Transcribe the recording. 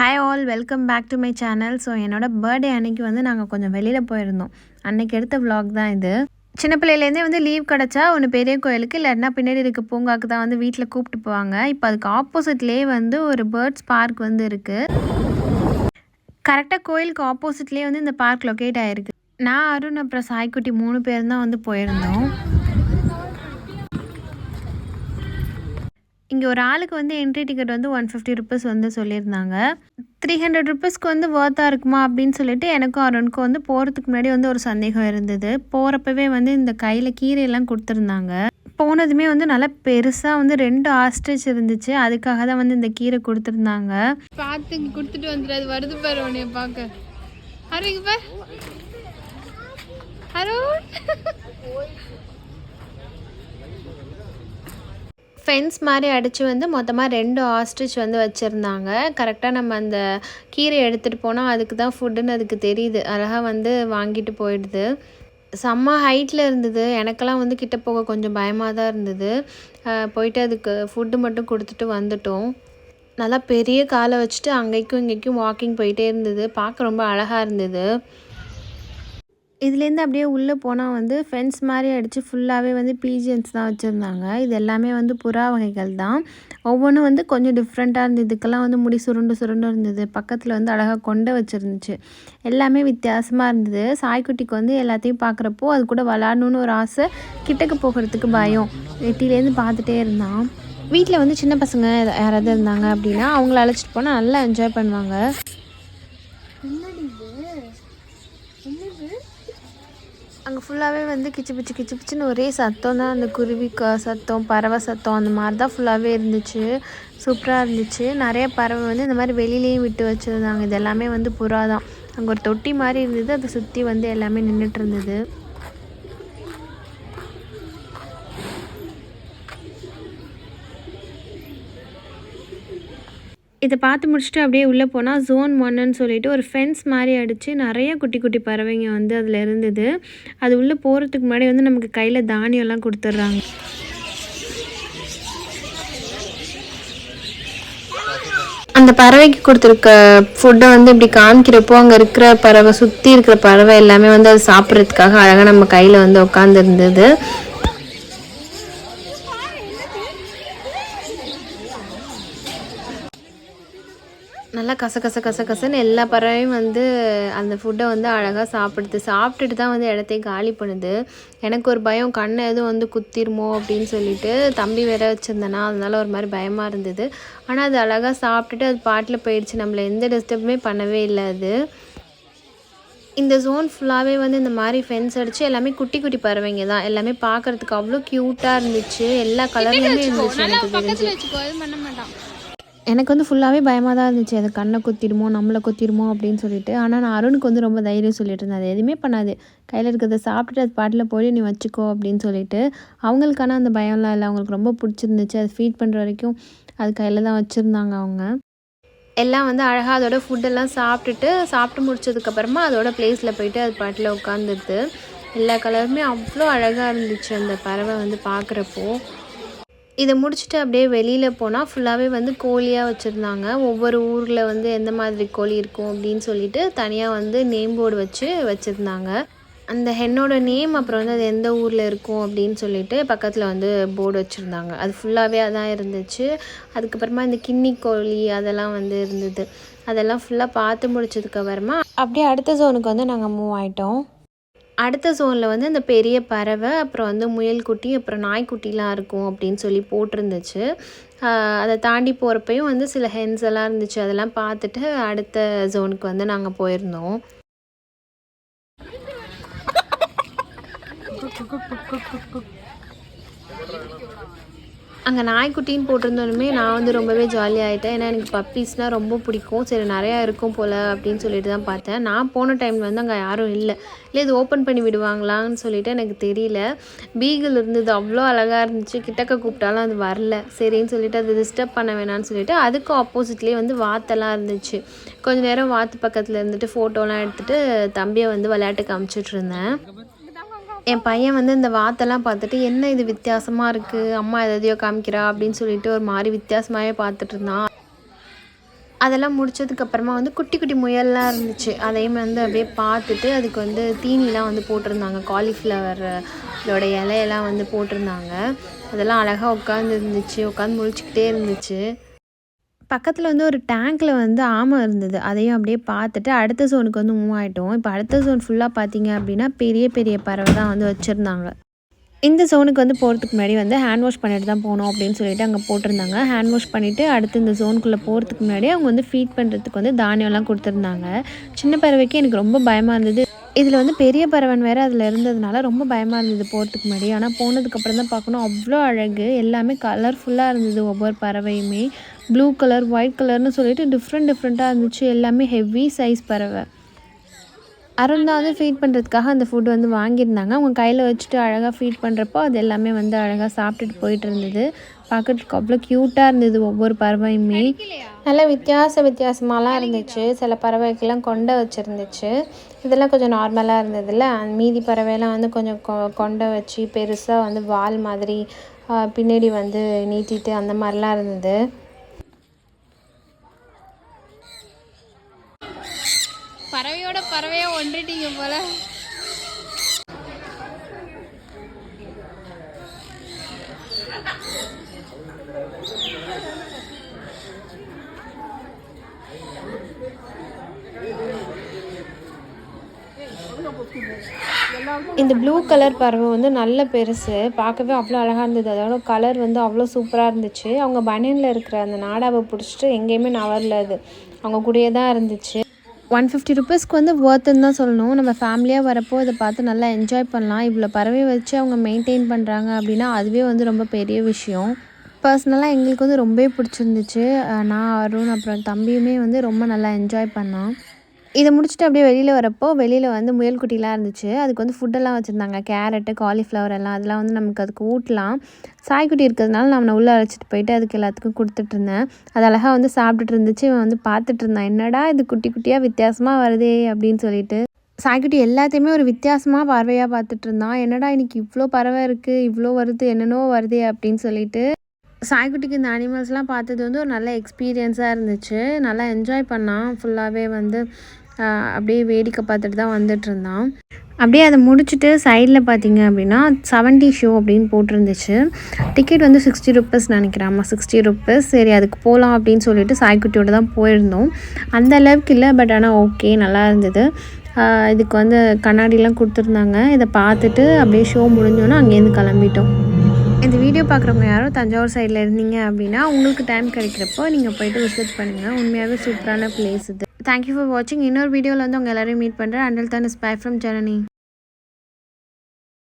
Hi all welcome back to my channel so என்னோட birthday அன்னைக்கு வந்து நாங்கள் கொஞ்சம் வெளியில் போயிருந்தோம். அன்னைக்கு எடுத்த விலாக் தான் இது. சின்ன பிள்ளையிலேருந்தே வந்து லீவ் கிடச்சா ஒன்று பெரிய கோயிலுக்கு இல்லைன்னா பின்னாடி இருக்க பூங்காக்கு தான் வந்து வீட்டில் கூப்பிட்டு போவாங்க. இப்போ அதுக்கு ஆப்போசிட்லேயே வந்து ஒரு பேர்ட்ஸ் பார்க் வந்து இருக்குது கரெக்டாக கோயிலுக்கு ஆப்போசிட்லேயே வந்து இந்த பார்க் லொக்கேட் ஆகிருக்கு நான் அருண் அப்புறம் சாய்க்குட்டி மூணு பேர் தான் வந்து போயிருந்தோம். இங்கே ஒரு ஆளுக்கு வந்து என்ட்ரி டிக்கெட் வந்து ஒன் ஃபிஃப்டி ருபீஸ் வந்து சொல்லியிருந்தாங்க. த்ரீ ஹண்ட்ரட் ருபீஸ்க்கு வந்து ஒர்த்தாக இருக்குமா அப்படின்னு சொல்லிட்டு எனக்கும் அருணுக்கும் வந்து போகிறதுக்கு முன்னாடி வந்து ஒரு சந்தேகம் இருந்தது. போகிறப்பவே வந்து இந்த கையில் கீரையெல்லாம் கொடுத்துருந்தாங்க. போனதுமே வந்து நல்லா பெருசாக வந்து ரெண்டு ஆஸ்ட்ரிச் இருந்துச்சு. அதுக்காக தான் வந்து இந்த கீரை கொடுத்துருந்தாங்க. பார்த்து கொடுத்துட்டு வந்துடாது வருது பாரு உன்னைய பார்க்க. அருங்க பார். அருண் ஃபென்ஸ் மாதிரி அடித்து வந்து மொத்தமாக ரெண்டு ஆஸ்ட்ரிச் வந்து வச்சுருந்தாங்க. கரெக்டாக நம்ம அந்த கீரை எடுத்துகிட்டு போனால் அதுக்கு தான் ஃபுட்டுன்னு அதுக்கு தெரியுது. அழகாக வந்து வாங்கிட்டு போயிடுது. செம்ம ஹைட்டில் இருந்தது. எனக்கெல்லாம் வந்து கிட்ட போக கொஞ்சம் பயமாக தான் இருந்தது. போயிட்டு அதுக்கு ஃபுட்டு மட்டும் கொடுத்துட்டு வந்துட்டோம். நல்லா பெரிய காலை வச்சுட்டு அங்கேக்கும் இங்கேக்கும் வாக்கிங் போயிட்டே இருந்தது. பார்க்க ரொம்ப அழகாக இருந்தது. இதுலேருந்து அப்படியே உள்ளே போனால் வந்து ஃபென்ஸ் மாதிரி அடித்து ஃபுல்லாகவே வந்து பீஜியன்ஸ் தான் வச்சுருந்தாங்க. இது எல்லாமே வந்து புறா வகைகள் தான். ஒவ்வொன்றும் வந்து கொஞ்சம் டிஃப்ரெண்ட்டாக இருந்தது. இதுக்கெல்லாம் வந்து முடி சுருண்டு சுருண்டு இருந்தது. பக்கத்தில் வந்து அழகாக கொண்டை வச்சுருந்துச்சு. எல்லாமே வித்தியாசமாக இருந்தது. சாய்க்குட்டிக்கு வந்து எல்லாத்தையும் பார்க்குறப்போ அது கூட விளாடணுன்னு ஒரு ஆசை. கிட்டக்கு போகிறதுக்கு பயம். வெட்டிலேருந்து பார்த்துட்டே இருந்தான். வீட்டில் வந்து சின்ன பசங்க யாராவது இருந்தாங்க அப்படின்னா அவங்கள அழைச்சிட்டு போனால் நல்லா என்ஜாய் பண்ணுவாங்க. அங்கே ஃபுல்லாகவே வந்து கிச்சு பிச்சு கிச்சு பிச்சுன்னு ஒரே சத்தம் தான். அந்த குருவி க சத்தம் பறவை சத்தம் அந்த மாதிரி தான் ஃபுல்லாகவே இருந்துச்சு. சூப்பராக இருந்துச்சு. நிறைய பறவை வந்து இந்த மாதிரி வெளியிலையும் விட்டு வச்சுருந்தாங்க. இது எல்லாமே வந்து புறா தான் அங்கே ஒரு தொட்டி மாதிரி இருந்தது. அதை சுற்றி வந்து எல்லாமே நின்றுட்டு இருந்தது. இதை பார்த்து முடிச்சுட்டு அப்படியே உள்ளே போனால் ஜோன் ஒன்னுன்னு சொல்லிட்டு ஒரு ஃபென்ஸ் மாதிரி அடித்து நிறைய குட்டி குட்டி பறவைங்க வந்து அதில் இருந்தது. அது உள்ளே போகிறதுக்கு முன்னாடி வந்து நமக்கு கையில் தானியம்லாம் கொடுத்துட்றாங்க. அந்த பறவைக்கு கொடுத்துருக்க ஃபுட்டை வந்து இப்படி காமிக்கிறப்போ அங்கே இருக்கிற பறவை சுற்றி இருக்கிற பறவை எல்லாமே வந்து அது சாப்பிட்றதுக்காக அழகாக நம்ம கையில் வந்து உட்காந்துருந்தது நல்லா கச கச கச கசன்னு எல்லா பறவையும் வந்து அந்த ஃபுட்டை வந்து அழகாக சாப்பிடுது. சாப்பிட்டுட்டு தான் வந்து இடத்தையும் காலி பண்ணுது. எனக்கு ஒரு பயம் கண்ணை எதுவும் வந்து குத்திருமோ அப்படின்னு சொல்லிட்டு தம்பி வேற வச்சுருந்தேனா அதனால ஒரு மாதிரி பயமாக இருந்தது. ஆனால் அது அழகாக சாப்பிட்டுட்டு அது பாட்டில் போயிடுச்சு. நம்மளை எந்த டிஸ்டர்புமே பண்ணவே இல்லை அது. இந்த ஜோன் ஃபுல்லாகவே வந்து இந்த மாதிரி ஃபென்ஸ் அடித்து எல்லாமே குட்டி குட்டி பறவைங்க தான். எல்லாமே பார்க்கறதுக்கு அவ்வளோ க்யூட்டாக இருந்துச்சு. எல்லா கலர்லையுமே இருந்துச்சு எனக்கு தெரிஞ்சு. எனக்கு வந்து ஃபுல்லாகவே பயமாக தான் இருந்துச்சு. அது கண்ணை குத்திடுமோ நம்மளை குத்திடுமோ அப்படின்னு சொல்லிட்டு. ஆனால் நான் அருணுக்கு வந்து ரொம்ப தைரியம் சொல்லிட்டு இருந்தேன். அது எதுவுமே பண்ணாது. கையில் இருக்கிறத சாப்பிட்டுட்டு அது பாட்டில் போய் நீ வச்சுக்கோ அப்படின்னு சொல்லிட்டு. அவங்களுக்கான அந்த பயம்லாம் இல்லை. அவங்களுக்கு ரொம்ப பிடிச்சிருந்துச்சு. அது ஃபீட் பண்ணுற வரைக்கும் அது கையில் தான் வச்சுருந்தாங்க அவங்க. எல்லாம் வந்து அழகாக அதோட ஃபுட்டெல்லாம் சாப்பிட்டுட்டு சாப்பிட்டு முடிச்சதுக்கப்புறமா அதோட பிளேஸில் போயிட்டு அது பாட்டில் உட்காந்துருது எல்லா கலருமே அவ்வளோ அழகாக இருந்துச்சு அந்த பறவை வந்து பார்க்குறப்போ. இதை முடிச்சுட்டு அப்படியே வெளியில் போனால் ஃபுல்லாகவே வந்து கோழியாக வச்சுருந்தாங்க. ஒவ்வொரு ஊரில் வந்து எந்த மாதிரி கோழி இருக்கும் அப்படின்னு சொல்லிட்டு தனியாக வந்து நேம் போர்டு வச்சு வச்சுருந்தாங்க. அந்த ஹென்னோட நேம் அப்புறம் வந்து அது எந்த ஊரில் இருக்கும் அப்படின்னு சொல்லிட்டு பக்கத்தில் வந்து போர்டு வச்சுருந்தாங்க. அது ஃபுல்லாகவே அதான் இருந்துச்சு. அதுக்கப்புறமா இந்த கின்னி கோழி அதெல்லாம் வந்து இருந்தது. அதெல்லாம் ஃபுல்லாக பார்த்து முடிச்சதுக்கப்புறமா அப்படியே அடுத்த ஜோனுக்கு வந்து நாங்கள் மூவ் ஆகிட்டோம் அடுத்த ஜோனில் வந்து அந்த பெரிய பறவை அப்புறம் வந்து முயல்குட்டி அப்புறம் நாய்க்குட்டிலாம் இருக்கும் அப்படின்னு சொல்லி போட்டிருந்துச்சு. அதை தாண்டி போகிறப்பையும் வந்து சில ஹென்ஸ் எல்லாம் இருந்துச்சு. அதெல்லாம் பார்த்துட்டு அடுத்த ஜோனுக்கு வந்து நாங்கள் போயிருந்தோம். அங்கே நாய்க்குட்டின்னு போட்டிருந்தோனுமே நான் வந்து ரொம்பவே ஜாலியாகிட்டேன் ஏன்னா எனக்கு பப்பீஸ்னால் ரொம்ப பிடிக்கும். சரி நிறையா இருக்கும் போல் அப்படின்னு சொல்லிட்டு தான் பார்த்தேன். நான் போன டைமில் வந்து அங்கே யாரும் இல்லை. இல்லை இது ஓப்பன் பண்ணி விடுவாங்களான்னு சொல்லிட்டு எனக்கு தெரியல. பீகிள் இருந்தது அவ்வளோ அழகாக இருந்துச்சு. கிட்டக்க கூப்பிட்டாலும் அது வரல. சரின்னு சொல்லிட்டு அது டிஸ்டர்ப் பண்ண வேணான்னு சொல்லிட்டு அதுக்கும் ஆப்போசிட்லேயே வந்து வாத்தெல்லாம் இருந்துச்சு. கொஞ்சம் நேரம் வாத்து பக்கத்தில் இருந்துட்டு ஃபோட்டோலாம் எடுத்துகிட்டு தம்பியை வந்து விளையாட்டுக்கு அமுச்சிட்ருந்தேன் என் பையன் வந்து இந்த வாத்தெல்லாம் பார்த்துட்டு என்ன இது வித்தியாசமாக இருக்குது அம்மா எதையோ காமிக்கிறா அப்படின்னு சொல்லிட்டு ஒரு மாதிரி வித்தியாசமாகவே பார்த்துட்டு இருந்தான். அதெல்லாம் முடிச்சதுக்கப்புறமா வந்து குட்டி குட்டி முயல்லாம் இருந்துச்சு. அதையும் வந்து அப்படியே பார்த்துட்டு அதுக்கு வந்து தீனிலாம் வந்து போட்டிருந்தாங்க. காலிஃப்ளவரோட இலையெல்லாம் வந்து போட்டிருந்தாங்க. அதெல்லாம் அழகாக உட்காந்து இருந்துச்சு உட்காந்து முழிச்சுக்கிட்டே இருந்துச்சு. பக்கத்தில் வந்து ஒரு டேங்க்கில் வந்து ஆமை இருந்தது. அதையும் அப்படியே பார்த்துட்டு அடுத்த ஜோனுக்கு வந்து மூவ் ஆகிட்டோம் இப்போ அடுத்த ஜோன் ஃபுல்லாக பார்த்தீங்க அப்படின்னா பெரிய பெரிய பறவை தான் வந்து வச்சுருந்தாங்க. இந்த ஜோனுக்கு வந்து போகிறதுக்கு முன்னாடி வந்து ஹேண்ட் வாஷ் பண்ணிட்டு தான் போகணும் அப்படின்னு சொல்லிட்டு அங்கே போட்டிருந்தாங்க. ஹேண்ட் வாஷ் பண்ணிவிட்டு அடுத்து இந்த ஜோனுக்குள்ளே போகிறதுக்கு முன்னாடி அவங்க வந்து ஃபீட் பண்ணுறதுக்கு வந்து தானியம்லாம் கொடுத்துருந்தாங்க. சின்ன பறவைக்கு எனக்கு ரொம்ப பயமாக இருந்தது. இதில் வந்து பெரிய பறவன் வேறு அதில் இருந்ததுனால ரொம்ப பயமாக இருந்தது போகிறதுக்கு முன்னாடி. ஆனால் போனதுக்கப்புறம் தான் பார்க்கணும். அவ்வளோ அழகு. எல்லாமே கலர்ஃபுல்லாக இருந்தது ஒவ்வொரு பறவையுமே. ப்ளூ கலர் ஒயிட் கலர்னு சொல்லிட்டு டிஃப்ரெண்ட் டிஃப்ரெண்ட்டாக இருந்துச்சு. எல்லாமே ஹெவி சைஸ் பறவை. அருண் வந்து ஃபீட் பண்ணுறதுக்காக அந்த ஃபுட் வந்து வாங்கியிருந்தாங்க. அவங்க கையில் வச்சுட்டு அழகாக ஃபீட் பண்ணுறப்போ அது எல்லாமே வந்து அழகாக சாப்பிட்டுட்டு போயிட்டு இருந்தது. பார்க்கறதுக்கு அவ்வளோ க்யூட்டாக இருந்தது ஒவ்வொரு பறவையுமே. நல்லா வித்தியாச வித்தியாசமாலாம் இருந்துச்சு. சில பறவைக்கெல்லாம் கொண்டை வச்சுருந்துச்சு. இதெல்லாம் கொஞ்சம் நார்மலாக இருந்ததுல்ல. மீதி பறவைலாம் வந்து கொஞ்சம் கொ கொண்டை வச்சு பெருசாக வந்து வால் மாதிரி பின்னாடி வந்து நீட்டிட்டு அந்த மாதிரிலாம் இருந்தது. பறவையா ஒன்றிட்டீங்க போல. இந்த ப்ளூ கலர் பறவை வந்து நல்ல பெருசு. பார்க்கவே அவ்வளோ அழகாக இருந்தது. அதோட கலர் வந்து அவ்வளோ சூப்பராக இருந்துச்சு. அவங்க பனியனில் இருக்கிற அந்த நாடாவை பிடிச்சிட்டு எங்கேயுமே நவரல அது. அவங்க கூடயே தான் இருந்துச்சு. ஒன் ஃபிஃப்டி ருபீஸ்க்கு வந்து ஒர்த்துன்னு தான் சொல்லணும். நம்ம ஃபேமிலியாக வரப்போ இதை பார்த்து நல்லா என்ஜாய் பண்ணலாம். இவ்வளோ பறவை வச்சு அவங்க மெயின்டைன் பண்ணுறாங்க அப்படின்னா அதுவே வந்து ரொம்ப பெரிய விஷயம். பர்சனலாக எங்களுக்கு வந்து ரொம்பவே பிடிச்சிருந்துச்சு. நான் அருண் அப்புறம் தம்பியுமே வந்து ரொம்ப நல்லா என்ஜாய் பண்ணோம். இதை முடிச்சுட்டு அப்படியே வெளியில் வரப்போ வெளியில் வந்து முயல் குட்டிலாம் இருந்துச்சு. அதுக்கு வந்து ஃபுட்டெல்லாம் வச்சுருந்தாங்க. கேரட்டு காலிஃப்ளவர் எல்லாம் அதெல்லாம் வந்து நமக்கு அதுக்கு ஊட்டலாம். சாய்க்குட்டி இருக்கிறதுனால நான் அவனை உள்ளே அழைச்சிட்டு போயிட்டு அதுக்கு எல்லாத்துக்கும் கொடுத்துட்டு இருந்தேன். அது அழகாக வந்து சாப்பிட்டுட்டு இருந்துச்சு. இவன் வந்து பார்த்துட்டு இருந்தான். என்னடா இது குட்டி குட்டியாக வித்தியாசமாக வருதே அப்படின்னு சொல்லிட்டு. சாய்க்குட்டி எல்லாத்தையுமே ஒரு வித்தியாசமாக பறவையாக பார்த்துட்டு இருந்தான். என்னடா இன்னைக்கு இவ்வளோ பறவை இருக்குது இவ்வளோ வருது? என்னென்னோ வருதே அப்படின்னு சொல்லிட்டு. சாய்க்குட்டிக்கு இந்த அனிமல்ஸ்லாம் பார்த்தது வந்து ஒரு நல்ல எக்ஸ்பீரியன்ஸாக இருந்துச்சு. நல்லா என்ஜாய் பண்ணான். ஃபுல்லாகவே வந்து அப்படியே வேடிக்கை பார்த்துட்டு தான் வந்துட்டு இருந்தான் அப்படியே அதை முடிச்சுட்டு சைடில் பார்த்தீங்க அப்படின்னா செவன்ட்டி ஷோ அப்படின்னு போட்டிருந்துச்சு. டிக்கெட் வந்து சிக்ஸ்டி ருப்பீஸ் நினைக்கிறேன் சிக்ஸ்டி ருப்பீஸ் சரி அதுக்கு போகலாம் அப்படின்னு சொல்லிட்டு சாய்க்குட்டியோட தான் போயிருந்தோம். அந்த அளவுக்கு இல்லை பட் ஆனால் ஓகே நல்லா இருந்தது. இதுக்கு வந்து கண்ணாடிலாம் கொடுத்துருந்தாங்க. இதை பார்த்துட்டு அப்படியே ஷோ முடிஞ்சோன்னே அங்கேருந்து கிளம்பிட்டோம். இந்த வீடியோ பார்க்குறவங்க யாரும் தஞ்சாவூர் சைடில் இருந்தீங்க அப்படின்னா உங்களுக்கு டைம் கிடைக்கிறப்போ நீங்கள் போயிட்டு விசிட் பண்ணுங்கள் உண்மையாகவே சூப்பரான பிளேஸ் இது. தேங்க்யூ ஃபார் வாட்சிங் இன்னொரு வீடியோவில் வந்து உங்கள் எல்லாரையும் மீட் பண்ணுறேன் அண்டல் தான் இஸ் பை ஃப்ரம் ஜனனி